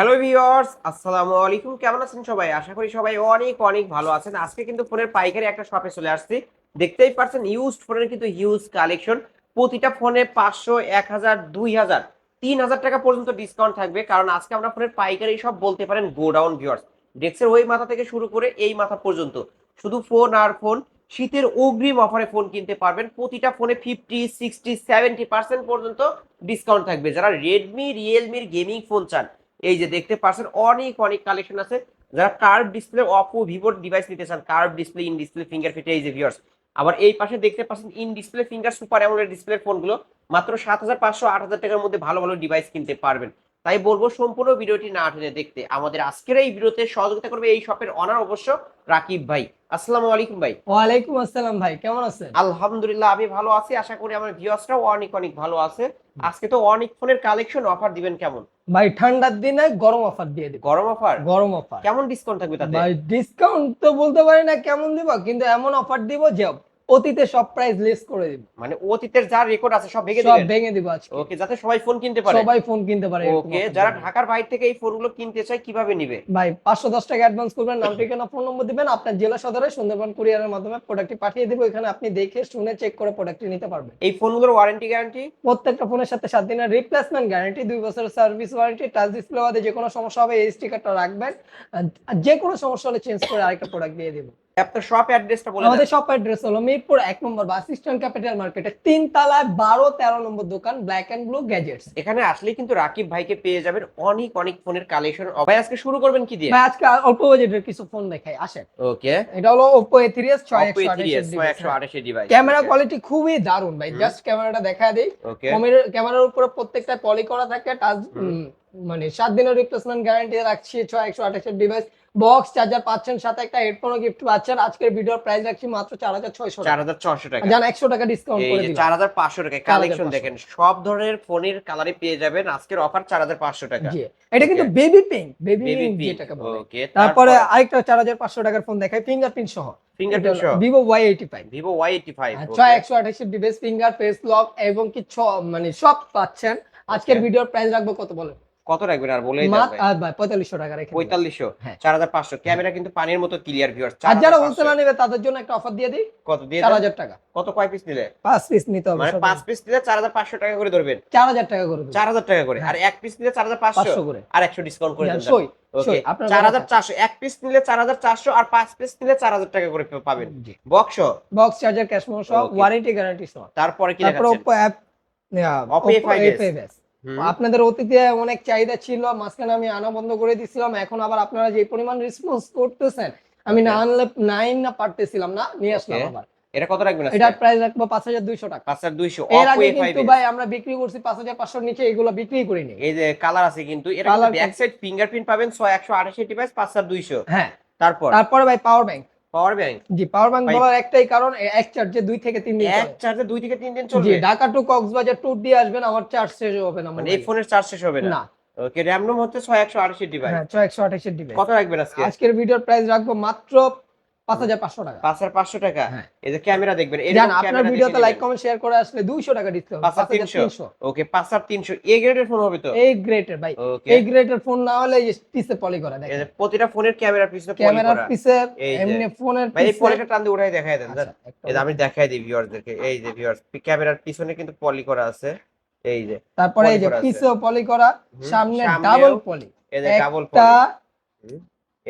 Hello viewers আসসালামু আলাইকুম কেমন আছেন সবাই? আশা করি সবাই অনেক অনেক ভালো আছেন। আজকে কিন্তু ফোনের পাইকারি একটা শপে চলে আসছি। দেখতেই পারছেন ইউজড ফোনের কিন্তু হিউজ কালেকশন প্রতিটা ফোনে পাঁচশো, এক হাজার, দুই হাজার, তিন হাজার টাকা পর্যন্ত ডিসকাউন্ট থাকবে। কারণ আজকে আমরা ফোনের পাইকারি সব বলতে পারেন গোডাউন ভিউয়ার্স ডেস্কের ওই মাথা থেকে শুরু করে এই মাথা পর্যন্ত। শুধু ফোন আর ফোন শীতের অগ্রিম অফারে ফোন কিনতে পারবেন। প্রতিটা ফোনে ফিফটি সিক্সটি সেভেন্টি পার্সেন্ট পর্যন্ত ডিসকাউন্ট থাকবে। যারা রেডমি রিয়েলমির গেমিং ফোন চান এই যে দেখতে পাচ্ছেন, অনেক অনেক কালেকশন আছে। যারা কার্ভ ডিসপ্লে অপো ভিভোর ডিভাইস নিতে চান curve display in display fingerprint এই যে ভিউয়ার্স আবার এই পাশে দেখতে পাচ্ছেন in display finger super AMOLED display ফোনগুলো মাত্র সাত হাজার পাঁচশো আট হাজার টাকার মধ্যে ভালো ভালো ডিভাইস কিনতে পারবেন। তাই বলব সম্পূর্ণ ভিডিওটি না টেনে দেখতে। আমাদের আজকের এই ভিডিওতে সহযোগিতা করবে এই শপের অনার অবশ্য রাকিব ভাই। আসসালামু আলাইকুম ভাই। ওয়ালাইকুম আসসালাম ভাই কেমন আছেন? আলহামদুলিল্লাহ আমি ভালো আছি। আশা করি আমার ভিউয়ার্সরাও অনেক অনেক ভালো আছে। আজকে তো অনেক ফোনের কালেকশন অফার দিবেন কেমন? ভাই ঠান্ডার দিনে গরম অফার দিয়ে দিব। গরম অফার গরম অফার কেমন ডিসকাউন্ট থাকবে তাতে? ভাই ডিসকাউন্ট তো বলতে পারি না কেমন দিব কিন্তু এমন অফার দিব যে অতীতে সব প্রাইস লেস করে দিব। মানে অতীতের যা রেকর্ড আছে সব ভেঙে সব ভেঙে দিব আজকে। ওকে যাতে সবাই ফোন কিনতে পারে। সবাই ফোন কিনতে পারে ওকে যারা ঢাকার বাইরে থেকে এই ফোনগুলো কিনতে চায় কীভাবে নিবে? ভাই পাঁচশো দশ টাকা অ্যাডভান্স করবেন নাম ঠিকানা ফোন নম্বর দিবেন আপনার জেলা সদরে সুন্দরবন কুরিয়ারের মাধ্যমে প্রোডাক্টটি পাঠিয়ে দিব এখানে আপনি দেখে শুনে চেক করে প্রোডাক্টটি নিতে পারবেন। এই ফোনগুলোর ওয়ারেন্টি গ্যারান্টি প্রত্যেকটা ফোনের সাথে সাত দিনের রিপ্লেসমেন্ট গ্যারান্টি দুই বছরের সার্ভিস ওয়ারেন্টি টাচ ডিসপ্লে বাদে যে কোনো সমস্যা হবে এই স্টিকারটা রাখবেন। আর যে কোনো সমস্যা হলে চেঞ্জ করে আরেকটা প্রোডাক্ট দিয়ে দিব। আপনার শপ অ্যাড্রেসটা বলে আমাদের শপ অ্যাড্রেস হলো মিরপুর এক নম্বর বাস স্ট্যান্ড ক্যাপিটাল মার্কেটে তিন তলায় বারো তেরো নম্বর দোকান ব্ল্যাক এন্ড ব্লু গ্যাজেটস এখানে আসলে কিন্তু রাকিব ভাইকে পেয়ে যাবেন অনেক অনেক ফোনের কালেকশন ভাই আজকে শুরু করবেন কি দিয়ে? ভাই আজকে অল্প বাজেটের কিছু ফোন দেখাই আসেন। ওকে এটা হলো Oppo একশো A3s আঠাশ 128 ডিভাইস ক্যামেরা কোয়ালিটি খুবই দারুণ ভাই। জাস্ট ক্যামেরাটা দেখা দিই। ক্যামেরার উপরে প্রত্যেকটা পলি করা থাকে টাচ মানে সাত দিনের রিপ্লেসমেন্ট গ্যারান্টি রাখছি ছয় একশো আঠাশের ডিভাইস বক্স চার্জার পাচ্ছেন সাথে একটা হেডফোনও গিফট পাচ্ছেন। আজকের ভিডিওর প্রাইস রাখছি মাত্র চার হাজার ছয়শো টাকা। 4600 টাকা। জান একশো টাকা ডিসকাউন্ট করে যে দিলাম 4500 টাকা কালেকশন দেখেন সব ধরনের ফোনের কালারে পেয়ে যাবেন। আজকের অফার 4500 টাকা। জি এটা কিন্তু বেবি পিঙ্ক বেবি পিঙ্ক যেটাকে বলে। তারপরে আরেকটা চার হাজার পাঁচশো টাকার ফোন দেখাই ফিঙ্গারপ্রিন্ট সহ। ফিঙ্গারপ্রিন্ট সহ। Vivo Y eighty five Vivo Y85 ছয় একশো আঠাশের ডিভাইস ফিঙ্গার ফেস লক এবং কি ছ- মানে সব পাচ্ছেন। আজকের ভিডিওর প্রাইস রাখব কত বলে কত রাখবেন আর যাবে পঁয়তাল্লিশশো টাকা রেখে দিলাম। 4500 হ্যাঁ। 4500 ক্যামেরা কিন্তু পানির মতো ক্লিয়ার ভিউয়ার আর যারা হোলসেলার নেবে তাদের জন্য একটা অফার দিয়ে দিই কত দিয়ে চার? হাজার টাকা কত কয় পিস নিলে পাঁচ পিস নিতে হবে মানে 5 পিস নিলে 4500 টাকা করে ধরবেন চার হাজার টাকা করে দেবো। 4000 টাকা করে হ্যাঁ। আর এক পিস নিলে 4500 পাঁচশো করে আর 100 ডিসকাউন্ট করে ওকে সই আপনার 4400 এক পিস নিলে 4400 আর পাঁচ পিস নিলে 4000 টাকা করে পাবেন বক্স বক্স চার্জার ক্যাশ সহ ওয়ারেন্টি গ্যারান্টি সহ তারপরে কি তারপর ওপো অ্যাপ A5s হুম, আপনাদের অতীতে অনেক চাহিদা ছিল মাঝখানে আমি আনা বন্ধ করে দিছিলাম এখন আবার আপনারা যে পরিমাণ রেসপন্স করতেছেন আমি না. আনলে নাই না পারতেছিলাম না নিয়ে আসলাম আবার। এটা কত রাখবেন এটার প্রাইস রাখব পাঁচ হাজার দুইশো টাকা। 5200 এর Oppo আগে কিন্তু ভাই আমরা বিক্রি করছি পাঁচ হাজার পাঁচশোর নিচে এগুলো বিক্রি করিনি। এই যে কালার আছে কিন্তু এটা ব্যাক সাইড ফিঙ্গারপ্রিন্ট পাবেন 6128 ডিভাইস 5200 হ্যাঁ। তারপর? তারপরে ভাই পাওয়ার ব্যাংক পাওয়ার ব্যাংক? জি পাওয়ার ব্যাংক বলার একটাই কারণ এক চার্জে দুই থেকে তিন দিন এক চার্জে দুই থেকে তিন দিন জি চলবে ঢাকা টু কক্সবাজার ট্যুর দিয়ে আসবেন আমার চার্জ শেষ হবে না মানে এই ফোনের চার্জ শেষ হবে না? ওকে র্যাম রোম হচ্ছে 6128 ডিভাইস হ্যাঁ ছয় একশো আঠাশের ডিভাইস কত রাখবেন আজকে? আজকের ভিডিওর প্রাইস রাখব মাত্র পাঁচ হাজার পাঁচশো টাকা। 5500 টাকা? হ্যাঁ। এই যে ক্যামেরা দেখবেন আপনার ভিডিওতে লাইক কমেন্ট শেয়ার করে আসলে দুইশো টাকা দিতে হবে পাঁচ হাজার তিনশো। ওকে 5300 এ গ্রেডের ফোন হবে তো? এই গ্রেটের ভাই। এই গ্রেটের ফোন না হলে পলি করা দেখেন। প্রতিটা ফোনের পলি করা। এই এমনি ফোনের ভাই এই পলিটা টান দিয়ে উঠাই দেখাই দেন জান। একটা এই আমি দেখাই দিই ভিউয়ারদেরকে এই যে ভিউয়ার্স ক্যামেরার পিছনে কিন্তু পলি করা আছে। এই যে তারপরে এই পলি যে পিছেও পলি করা সামনে ডাবল পলি এই যে ডাবল পলি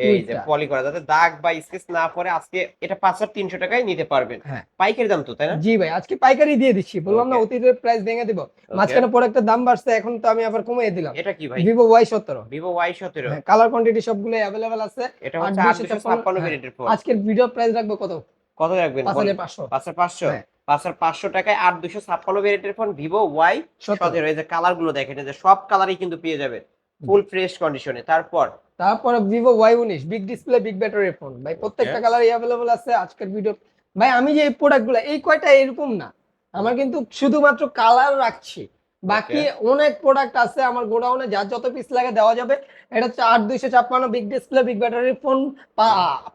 এই যে। পলি করা যাতে দাগ বা স্কেচ না পড়ে আজকে এটা পাঁচ হাজার তিনশো টাকায় নিতে পারবেন। হ্যাঁ। পাইকারি দাম তো তাই না? জি ভাই আজকে পাইকারি দিয়ে দিচ্ছি। বললাম না অতীতের প্রাইস ভেঙে দিব। মাঝখানে প্রোডাক্টের দাম বাড়ছে এখন তো আমি আবার কমিয়ে দিলাম। এটা কি ভাই? ভিভো ওয়াই সতেরো। ভিভো ওয়াই সতেরো। কালার কোয়ান্টিটি সবগুলো অ্যাভেলেবেল আছে। এটা হচ্ছে আট দুশো 256 ছাপ্পান্ন হ্যাঁ। ফোন আজকের ভিডিও প্রাইস রাখব কত? কত রাখবেন? পাঁচ হাজার পাঁচশো। পাঁচ হাজার পাঁচশো? হ্যাঁ। পাঁচ হাজার পাঁচশো টাকায় আট দুশো ছাপ্পান্ন ভেরিয়েন্টের ফোন ভিভো ওয়াই সতেরো। এই যে কালারগুলো দেখেন যে সব কালারই কিন্তু পেয়ে যাবে ফুল ফ্রেশ কন্ডিশনে তারপর? তারপরে ভিভো ওয়াই উনিশ big display big battery phone ভাই প্রত্যেকটা কালারই অ্যাভেলেবল আছে আজকের ভিডিও ভাই আমি যে এই প্রোডাক্টগুলো এই কয়টা এরকম না। আমার কিন্তু শুধুমাত্র কালার রাখছি। বাকি অনেক প্রোডাক্ট আছে আমার গোডাউনে যার যত পিস লাগে দেওয়া যাবে। এটা হচ্ছে আট দুইশো ছাপ্পান্ন big display big battery phone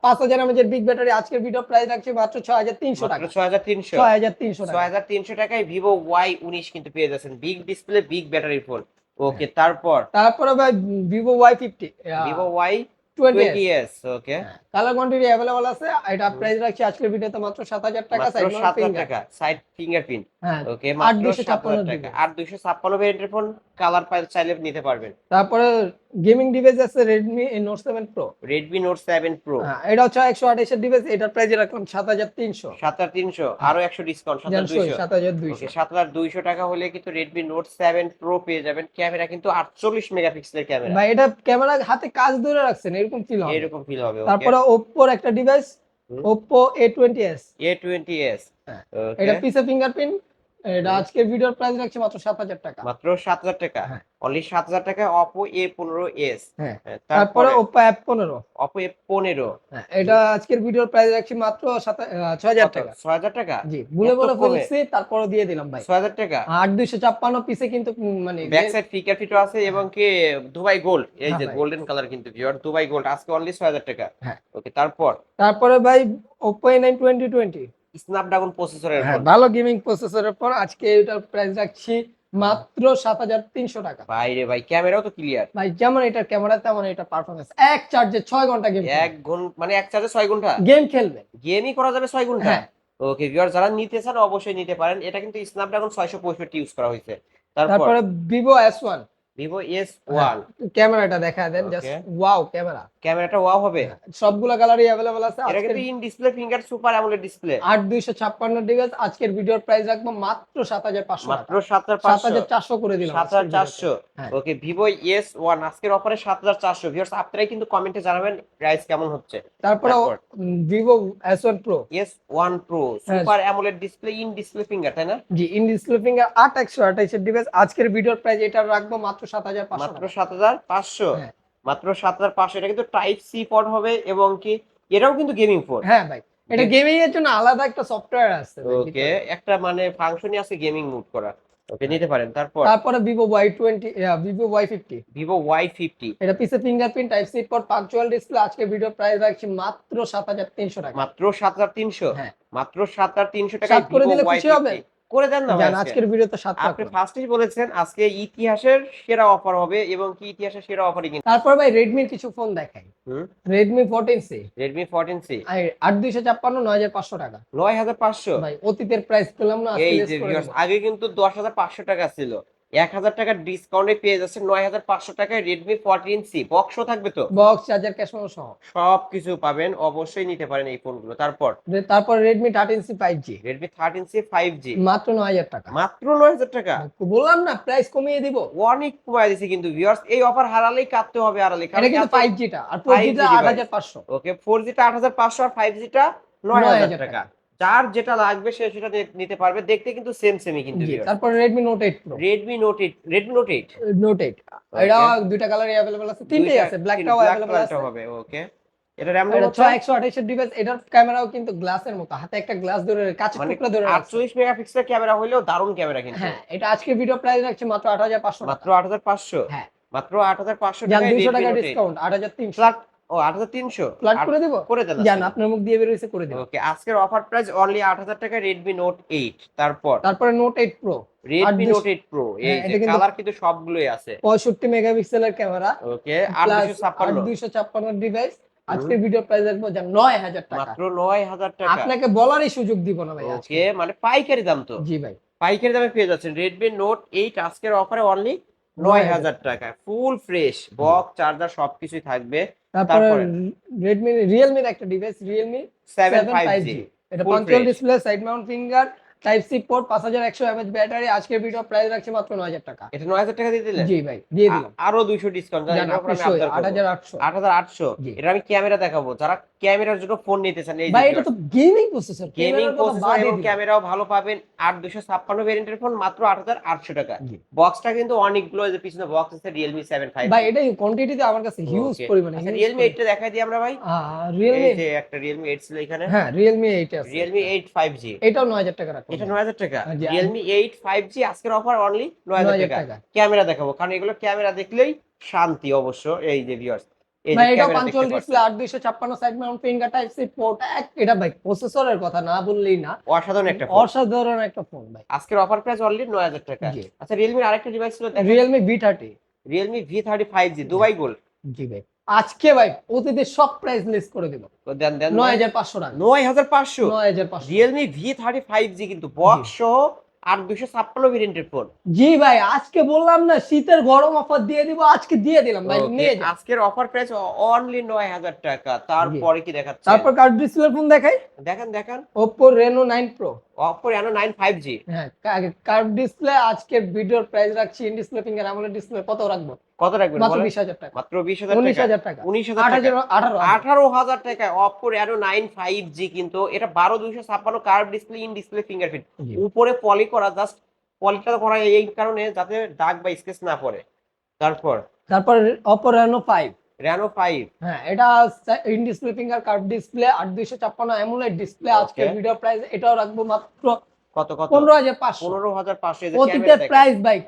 পাঁচ হাজার এমএজের বিগ ব্যাটারি আজকের ভিডিও প্রাইস রাখছি মাত্র ছয় হাজার তিনশো টাকা। ছয় হাজার তিনশো। ছয় হাজার তিনশো ছয় হাজার তিনশো টাকায় ভিভো ওয়াই উনিশ কিন্তু পেয়ে যাচ্ছেন। Big display big battery phone okay তারপর? তারপরে ভাই Vivo Y fifty Vivo Y twenty S okay colour quantity available আছে এটা প্রাইস রাখছি আজকের ভিডিওতে মাত্র সাত হাজার টাকা সাইড সাত হাজার টাকা সাইড ফিঙ্গারপ্রিন্ট হ্যাঁ ওকে মাত্র দুইশো সাত ছাপ্পান্ন হাজার টাকা। GB আর দুইশো ছাপ্পান্ন ভেরিয়েন্টের ফোন কালার চাইলে নিতে পারবেন। তারপরে গেমিং ডিভাইস আছে Redmi Note seven Pro Redmi Note seven Pro এটা হচ্ছে একশো আঠাশের ডিভাইস এটার প্রাইস রাখলাম সাত হাজার তিনশো। সাত হাজার তিনশো আরও একশো ডিসকাউন্ট সাত হাজার দুইশো। সাত হাজার দুইশো। ওকে সাত হাজার দুইশো টাকা হলে কিন্তু রেডমি নোট সেভেন প্রো পেয়ে যাবেন। ক্যামেরা কিন্তু আটচল্লিশ মেগাপিক্সেলের ক্যামেরা ভাই এটা ক্যামেরা হাতে কাজ ধরে রাখছেন এরকম ফিল হবে। এরকম ফিল হবে তারপরে ওপ্পোর একটা device. Oppo A twenty S A twenty S এটা পিসে ফিঙ্গারপ্রিন্ট এটা আজকের ভিডিওর প্রাইস রাখছি মাত্র সাত হাজার টাকা। মাত্র সাত হাজার টাকা। হ্যাঁ। অনলি সাত হাজার টাকা অপো এ পনেরো এস হ্যাঁ। তারপরে ওপ্পো অ্যাপ পনেরো। অপো এ পনেরো। হ্যাঁ, এটা আজকের ভিডিওর প্রাইস রাখছি মাত্র ছয় হাজার টাকা। ছয় হাজার টাকা? জি ভুলে বলে? ফেলছি তারপরে দিয়ে দিলাম ভাই। ছয় হাজার টাকা? আট দুইশো ছাপ্পান্ন পিসে কিন্তু মানে ব্যাক সাইড ফিকার ফিটো আছে এবং কি দুবাই গোল্ড এই হ্যাঁ যে গোল্ডেন কালার কিন্তু ভিউয়ার দুবাই গোল্ড আজকে অনলি ছয় হাজার টাকা। হ্যাঁ। ওকে তারপর? তারপরে ভাই Oppo A nine twenty twenty Snapdragon প্রসেসরের হ্যাঁ ভালো গেমিং প্রসেসরের পর আজকে এটার প্রাইস রাখছি মাত্র সাত হাজার তিনশো টাকা। বাইরে ভাই ক্যামেরাও তো ক্লিয়ার ভাই যেমন এটার ক্যামেরা তেমন এটা পারফরমেন্স এক চার্জে ছয় ঘণ্টা গেম এক ঘণ্টা মানে এক চার্জে ছয় ঘণ্টা? গেম খেলবে। গেমই করা যাবে ছয় ঘণ্টা? হ্যাঁ। ওকে ভিউয়ার যারা নিতে চান অবশ্যই নিতে পারেন। এটা কিন্তু স্ন্যাপড্রাগন ছয়শো পঁয়ষট্টি ইউজ করা হয়েছে। তারপর? তারপরে Vivo S one Vivo S one ক্যামেরাটা দেখা দেন জাস্ট ওয়াও ক্যামেরা ক্যামেরাটা ওয়াও হবে। সবগুলো কালারই অ্যাভেলেবল আছে। এটা কিন্তু in display finger super AMOLED display আট দুইশো ছাপ্পান্ন ডিভাইস আজকের ভিডিওর প্রাইস রাখব মাত্র সাত হাজার পাঁচশো মাত্র সাত হাজার সাত পাঁচশো হাজার চারশো করে দিলাম সাত হাজার চারশো। হ্যাঁ। ওকে ভিভো এস ওয়ান আজকের অফারে সাত হাজার চারশো। ভিউয়ার্স আপনারাই কিন্তু কমেন্টে জানাবেন প্রাইস কেমন হচ্ছে। তারপরে? Vivo S one Pro S one Pro হ্যাঁ। Super AMOLED display in display finger তাই না? জি ইন ডিসপ্লে ফিঙ্গার আট একশো আঠাইশের ডিভাইস আজকের ভিডিওর প্রাইস এটা রাখব মাত্র সাত হাজার পাঁচশো মাত্র সাত হাজার পাঁচশো। হ্যাঁ। মাত্র সাত হাজার পাঁচশো এটা কিন্তু টাইপ সি পোর্ট হবে এবং কি এটাও কিন্তু গেমিং ফোন হ্যাঁ ভাই এটা গেমিং এর জন্য আলাদা একটা সফটওয়্যার আছে ওকে একটা মানে ফাংশনই আছে গেমিং মুড করা। ওকে নিতে পারেন তারপর? তারপরে Vivo Y twenty Vivo Y fifty Vivo Y fifty এটা পিসে ফিঙ্গারপ্রিন্ট টাইপ সি পর পাঞ্চুয়াল ডিসপ্লে আজকে ভিডিও প্রাইস রাখছি মাত্র সাত হাজার তিনশো টাকা। মাত্র সাত হাজার তিনশো? হ্যাঁ। মাত্র সাত হাজার তিনশো টাকা করে দিলে খুশি হবে? করে দেন না। আজকের ভিডিওতে সাত আপনি ফার্স্টই বলেছেন আজকে ইতিহাসের সেরা অফার হবে এবং কি ইতিহাসের সেরা অফারই কিন্তু তারপর ভাই রেডমির কিছু ফোন দেখাই। Redmi Redmi fourteen C Redmi fourteen C আট দুইশো ছাপ্পান্ন নয় হাজার পাঁচশো টাকা। নয় হাজার পাঁচশো? ভাই অতীতের প্রাইস পেলাম না আজকে এই যে। আগে কিন্তু দশ হাজার পাঁচশো টাকা ছিল। এক হাজার টাকার ডিসকাউন্টে পেয়ে যাচ্ছে নয় হাজার পাঁচশো টাকায় রেডমি ফোরটিন সি বক্সও থাকবে তো? বক্স চার্জার ক্যাশ সহ। সব কিছু পাবেন অবশ্যই নিতে পারেন এই ফোনগুলো তারপর? তারপর Redmi thirteen C five G Redmi thirteen C five G মাত্র নয় হাজার টাকা। মাত্র নয় হাজার টাকা? বললাম না প্রাইস কমিয়ে দিব। অনেক কমায় দিছে কিন্তু ভিউয়ার্স এই অফার হারালেই কাটতে হবে হারালে এটা কিন্তু ফাইভ জিটা আর ফোর জিটা আট হাজার পাঁচশো। ওকে ফোর জিটা আট হাজার পাঁচশো আর ফাইভ জিটা নয় হাজার টাকা। যার যেটা লাগবে সে সেটা নিতে পারবে। দেখতে কিন্তু সেম সেমই কিন্তু তারপর Redmi Note eight Pro Redmi Note eight Redmi Note eight Note eight এটা দুইটা কালারই অ্যাভেলেবল আছে। তিনটেই আছে ব্ল্যাকটাও অ্যাভেলেবল আছে। হবে ওকে এটা র্যাম এটা ছয় একশো আঠাশের ডিভাইস এটার ক্যামেরাও কিন্তু গ্লাসের মতো। হাতে একটা গ্লাস ধরে কাছে মানে টুকরা ধরে রাখছে। আটচল্লিশ মেগাপিক্সেল ক্যামেরা হলেও দারুণ ক্যামেরা কিন্তু। হ্যাঁ এটা আজকে ভিডিও প্রাইস রাখছে মাত্র আট হাজার পাঁচশো মাত্র আট হাজার পাঁচশো? হ্যাঁ। মাত্র আট হাজার পাঁচশো যান টাকায় দুইশো Redmi টাকা ডিসকাউন্ট আট হাজার তিনশো। ফ্ল্যাট ও আট হাজার তিনশো? ফ্ল্যাট করে দেবো? করে দেন জান আপনার মুখ দিয়ে বেরোইছে করে দেবো। ওকে আজকের অফার প্রাইস অনলি আট হাজার টাকা রেডমি নোট এইট তারপর? তারপরে Note eight Pro Redmi Note eight Pro এই হ্যাঁ, কিন্তু- কালার কিন্তু সবগুলোই আছে। পঁয়ষট্টি মেগাপিক্সেলের ক্যামেরা ওকে আট প্লাস দুশো ছাপ্পান্ন দুইশো ছাপ্পান্ন ডিভাইস আজকের ভিডিও প্রাইস রাখব জান নয় হাজার টাকা। মাত্র নয় হাজার টাকা। আপনাকে বলারই সুযোগ দিব না ভাই আজকে। ওকে মানে পাইকারি দাম তো। জি ভাই। পাইকারি দামে পেয়ে যাচ্ছেন রেডমি নোট এইট আজকের অফারে অনলি নয় হাজার। টাকা। ফুল ফ্রেশ বক্স চার্জার সবকিছুই থাকবে। তারপরে? রেডমি রিয়েলমির একটা device Realme seven five G এটা punctual display side mount finger type C port পাঁচ হাজার একশো এমএচ ব্যাটারি আজকের ভিডিও প্রাইস রাখছে মাত্র নয় হাজার টাকা। এটা নয় হাজার টাকা দিয়ে দিলেন? জি ভাই দিয়ে দিলাম। আরও দুইশো ডিসকাউন্ট আট হাজার আটশো। আট হাজার আটশো। এটা আমি ক্যামেরা দেখাবো। যারা ক্যামেরার জন্য ফোন নিতে চান এই ভাই এটা তো গেমিং প্রসেসর গেমিং প্রসেসর এবং ক্যামেরাও ভালো পাবেন। আর দুশো ছাপ্পান্ন ভেরিয়েন্টের ফোন মাত্র আট হাজার আটশো টাকা। বক্সটা কিন্তু অনেকগুলো যে পিছনে বক্স আছে রিয়েলমি সেভেন ফাইভ ভাই এটা কোয়ান্টিটিতে আমার কাছে হিউজ পরিমাণে রিয়েলমি এইটটা দেখাই দিই আমরা ভাই। রিয়েলমি একটা রিয়েলমি এইট ছিল এখানে। হ্যাঁ Realme eight Realme eight five G এটাও নয় হাজার টাকা রাখুন এটা নয় হাজার টাকা। জি, রিয়েলমি এইট ফাইভ জি আজকের অফার অনলি নয় নয় হাজার হাজার টাকা। টাকা। ক্যামেরা দেখাবো কারণ এগুলো ক্যামেরা দেখলেই শান্তি অবশ্য এই যে ভিউয়ার্স এই যে ভাই এটা ক্যামেরা ডিসপ্লে আট দুইশো ছাপ্পান্ন side mount finger type C port এটা ভাই প্রসেসরের কথা না বললেই না। অসাধারণ একটা অসাধারণ একটা ফোন ভাই। আজকের অফার প্রাইস অলরেডি নয় হাজার টাকা। আচ্ছা রিয়েলমির আরেকটা ডিভাইস ছিল Realme V thirty Realme V thirty five G Dubai gold জি ভাই। আজকে ভাই অতীতের সব প্রাইস লিস্ট করে দিব। দেন দেন নয় হাজার পাঁচশো টাকা। নয় হাজার পাঁচশো? নয় হাজার পাঁচশো। Realme V thirty five G কিন্তু বক্স সহ আর দুশো ছাপ্পান্ন ভেরিয়েন্টের ফোন জি ভাই আজকে বললাম না শীতের গরম অফার দিয়ে দিব আজকে দিয়ে দিলাম। ভাই নিয়ে আজকের অফার প্রাইস অনলি নয় হাজার টাকা। তারপরে কি দেখাচ্ছে? তারপর কার্ড ডিসপ্লে ফোন দেখাই? দেখেন দেখেন। Oppo Reno nine Pro Oppo Reno nine five G হ্যাঁ কার্ভ ডিসপ্লে আজকের ভিডিওর প্রাইস রাখছি ইন ডিসপ্লে ফিঙ্গার আমলের ডিসপ্লে কত রাখব? কত রাখবেন মাত্র বলেন? বিশ হাজার টাকা। মাত্র বিশ হাজার উনিশ টাকা। হাজার টাকা। উনিশ আট হাজার। হাজার টাকা রেনো নাইন ফাইভ জি কিন্তু এটা বারো দুইশো ছাপ্পান্ন curve display in display fingerprint উপরে পলি করা জাস্ট পলিটা করা এই কারণে যাতে দাগ বা স্কেচ না পড়ে। তারপর? তারপর Oppo Reno five Reno five হ্যাঁ এটা in display finger curve display আট দুইশো ছাপ্পান্ন AMOLED display Okay. Video price এটাও রাখব মাত্র কত কত? পনেরো হাজার পাঁচশো। পনেরো হাজার পাঁচশো অতীতের প্রাইস ভাই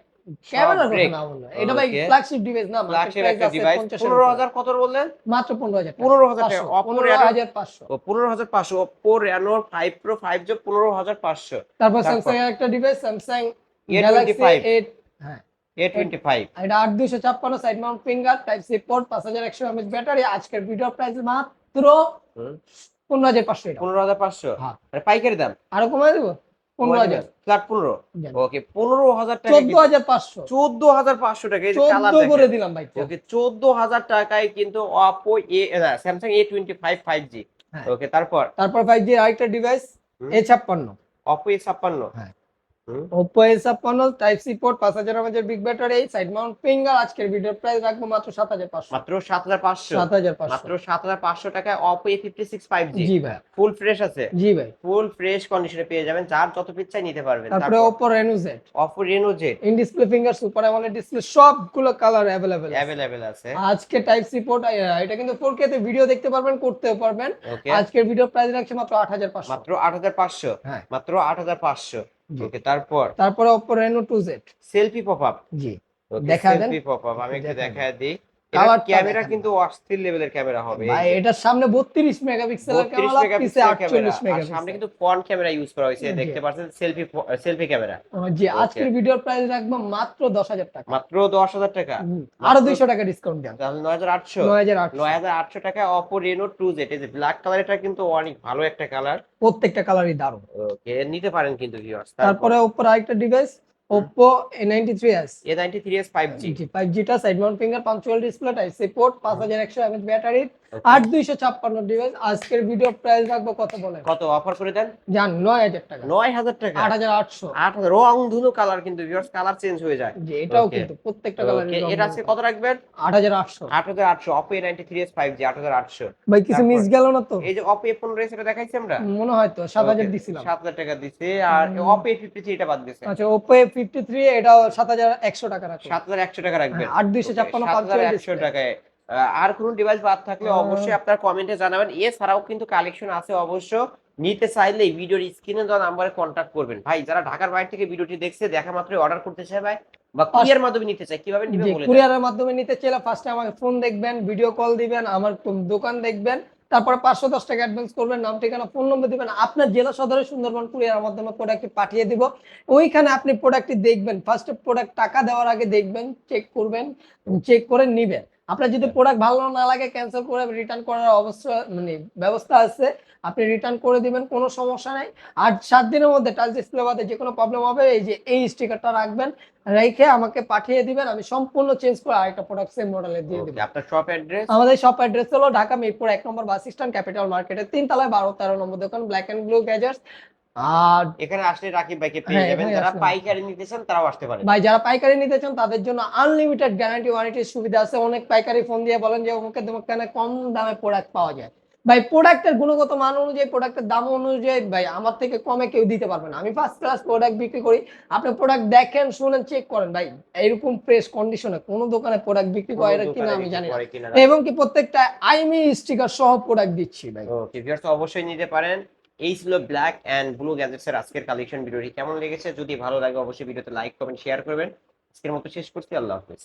ক্যামেরার কথা না বলল। এটা ভাই ফ্ল্যাগশিপ ডিভাইস না ফ্ল্যাগশিপ একটা ডিভাইস পনেরো হাজার কত বললেন? মাত্র পনেরো হাজার পনেরো হাজার টাকা। অপো পনেরো রেনো হাজার পাঁচশো। ও পনেরো হাজার পাঁচশো। Oppo Reno five pro five জো পনেরো হাজার পাঁচশো। তারপর তারপর? এর একটা ডিভাইস স্যামসাং A25 এইট হ্যাঁ। এ টোয়েন্টি ফাইভ এটা আট দুইশো ছাপ্পান্ন side mount finger type C port battery আজকের ভিডিও প্রাইস মাত্র পনেরো হাজার পাঁচশো পনেরো হাজার পাঁচশো। হ্যাঁ। পাইকারি দাম? আরও কমাই দেবো? পনেরো হাজার। ফ্ল্যাট পনেরো? ওকে পনেরো হাজার টাকা চোদ্দ হাজার পাঁচশো। চোদ্দ হাজার পাঁচশো টাকা চোদ্দ করে দিলাম ভাই ওকে চোদ্দ হাজার টাকায় কিন্তু Oppo A Samsung A twenty five five G. Okay তারপর? তারপর ফাইভ জি আরেকটা ডিভাইস এ ছাপ্পান্ন। অপো এ ছাপ্পান্ন। হ্যাঁ। এ ছাপ্পান্ন টাইপ সি পোর্ট পাঁচ হাজার mAh big battery side mount finger আজকের ভিডিও প্রাইস রাখব মাত্র সাত হাজার পাঁচশো। মাত্র সাত হাজার পাঁচশো। সাত হাজার পাঁচশো। মাত্র সাত হাজার পাঁচশো টাকায় Oppo A fifty six five G G ভাই। ফুল ফ্রেশ আছে? জি ভাই। ফুল ফ্রেশ কন্ডিশনে পেয়ে যাবেন। যার যত পিস চাই নিতে পারবেন। তারপরে Oppo Reno Z Oppo Reno Z in display finger super AMOLED display সবগুলো কালার অ্যাভেলেবেল অ্যাভেলেবেল আছে। আজকে টাইপ সি পোর্ট এটা কিন্তু 4K তে ভিডিও দেখতে পারবেন করতেও পারবেন। আজকের ভিডিও প্রাইস রাখছে মাত্র 8500 মাত্র আট হাজার পাঁচশো। হ্যাঁ। মাত্র আট হাজার পাঁচশো। জি। ওকে তারপর? তারপর Oppo Reno 2Z selfie pop up জি। দেখা দেন। সেলফি পপ আপ আমি একটু দেখা দেখায় দিই। ক্যামেরা কিন্তু অস্থির লেভেলের ক্যামেরা হবে। ভাই এটার সামনে 32 মেগাপিক্সেলের 32 ক্যামেরা পিছে মেগাপিক্সেল 48 আর সামনে কিন্তু ফ্রন্ট ক্যামেরা ইউজ করা হয়েছে দেখতে পাচ্ছেন সেলফি সেলফি ক্যামেরা জি আজকের ভিডিওর প্রাইস রাখব মাত্র 10000 টাকা। মাত্র দশ হাজার টাকা। আরও 200 টাকা ডিসকাউন্ট দেন। তাহলে নয় হাজার আটশো। 9800 নয় হাজার আটশো টাকা অপো রেনো টু জেড এই যে ব্ল্যাক কালার এটা কিন্তু অনেক ভালো একটা কালার প্রত্যেকটা কালারই দারুণ। ওকে নিতে পারেন কিন্তু ভিউয়ার্স তারপরে Oppo আরেকটা device Oppo A93s A ninety three S five G G 5G টা side mount finger punctual display type C port 5100 mAh battery আট দুইশো ছাপ্পান্ন ডিভাইস আজকের ভিডিও প্রাইস রাখব কত বলেন? কত অফার করে দেন? জান নয় হাজার টাকা। নয় হাজার টাকা। আট হাজার আটশো। আট হাজার। রং ধুনো কালার কিন্তু ভিউয়ার্স কালার চেঞ্জ হয়ে যায়। যে এটাও. কিন্তু প্রত্যেকটা কালার এটা আজকে কত রাখবেন? আট হাজার আটশো। আট হাজার আটশো। Oppo A ninety three S five G আট হাজার আটশো। ভাই কিছু? মিস গেল না তো? এই যে অপো এ পনেরো সেটা দেখাইছি আমরা? মনে হয় তো সাত হাজার Okay, দিছিলাম। সাত হাজার টাকা দিছে। আর ফিফটি থ্রি এটা বাদ দিছে আচ্ছা ফিফটি থ্রি এটাও সাত হাজার একশো টাকা রাখো সাত হাজার একশো টাকা রাখবেন। হ্যাঁ, আট দুইশো ছাপ্পান্ন সাত হাজার একশো টাকায়। আর কোন ডিভাইস বাদ থাকলে অবশ্যই আপনার কমেন্টে জানাবেন। এছাড়াও কিন্তু কালেকশন আছে অবশ্য। নিতে চাইলে ভিডিওর স্ক্রিনে দেওয়া নাম্বারে কন্ট্যাক্ট করবেন। ভাই যারা ঢাকার বাইরে থেকে ভিডিওটি দেখছে দেখা মাত্রই অর্ডার করতে চায় ভাই? বা কুরিয়ার মাধ্যমে নিতে চায় কীভাবে নিবে বলে কুরিয়ারের মাধ্যমে নিতে চাইলে ফার্স্টে আমাকে ফোন দেখবেন ভিডিও কল দিবেন আমার দোকান দেখবেন। তারপরে পাঁচশো দশ টাকা অ্যাডভান্স করবেন, নাম, ঠিকানা ফোন নম্বর দেবেন, আপনার জেলা সদরের সুন্দরবন কুরিয়ার মাধ্যমে প্রোডাক্টটি পাঠিয়ে দিব। ওইখানে আপনি প্রোডাক্টটি দেখবেন। ফার্স্টে প্রোডাক্ট টাকা দেওয়ার আগে দেখবেন চেক করবেন চেক করে নিবেন। আপনার যদি প্রোডাক্ট ভালো না লাগে ক্যান্সেল করে রিটার্ন করার অবস্থা মানে ব্যবস্থা আছে আপনি রিটার্ন করে দিবেন কোনো সমস্যা নাই। আর সাত দিনের মধ্যে টাচ ডিসপ্লে বাদে যে কোনো প্রবলেম হবে এই যে এই স্টিকারটা রাখবেন রেখে আমাকে পাঠিয়ে দিবেন আমি সম্পূর্ণ চেঞ্জ করে আরেকটা প্রোডাক্ট সেম মডেলের দিয়ে দিব। আপনার শপ অ্যাড্রেস আমাদের শপ অ্যাড্রেস হলো ঢাকা মিরপুর এক নম্বর বাস স্ট্যান্ড ক্যাপিটাল মার্কেটের তিন তলায় বারো তেরো নম্বর দোকান ব্ল্যাক অ্যান্ড ব্লু গ্যাজার্স আর এখানে আসলে রাকিব ভাইকে পেয়ে হ্যাঁ, যাবেন। যারা পাইকারি নিতে চান তারাও আসতে পারেন। ভাই যারা পাইকারি নিতে চান তাদের জন্য আনলিমিটেড গ্যারান্টি ওয়ারেন্টির সুবিধা আছে। অনেক পাইকারি ফোন দিয়ে বলেন যে অমুকের দোকানে কম দামে প্রোডাক্ট পাওয়া যায়? ভাই প্রোডাক্টের গুণগত মান অনুযায়ী প্রোডাক্টের দাম অনুযায়ী ভাই আমার থেকে কমে কেউ দিতে পারবে না। আমি ফার্স্ট ক্লাস প্রোডাক্ট বিক্রি করি। আপনি প্রোডাক্ট দেখেন শুনেন চেক করেন। ভাই এরকম ফ্রেশ কন্ডিশনে কোনো দোকানে প্রোডাক্ট বিক্রি করে কোনো আমি জানি না। এবং কি প্রত্যেকটা আইমি স্টিকার সহ প্রোডাক্ট দিচ্ছি ভাই। ওকে ভিউয়ার্স অবশ্যই নিতে পারেন। এই ছিল ব্ল্যাক অ্যান্ড ব্লু গ্যাজেটস এর আজকের কালেকশন ভিডিওটি কেমন লেগেছে? যদি ভালো লাগে, অবশ্যই ভিডিওতে লাইক কমেন্ট শেয়ার করবেন। আজকের মতো শেষ করছি। আল্লাহ হাফেজ।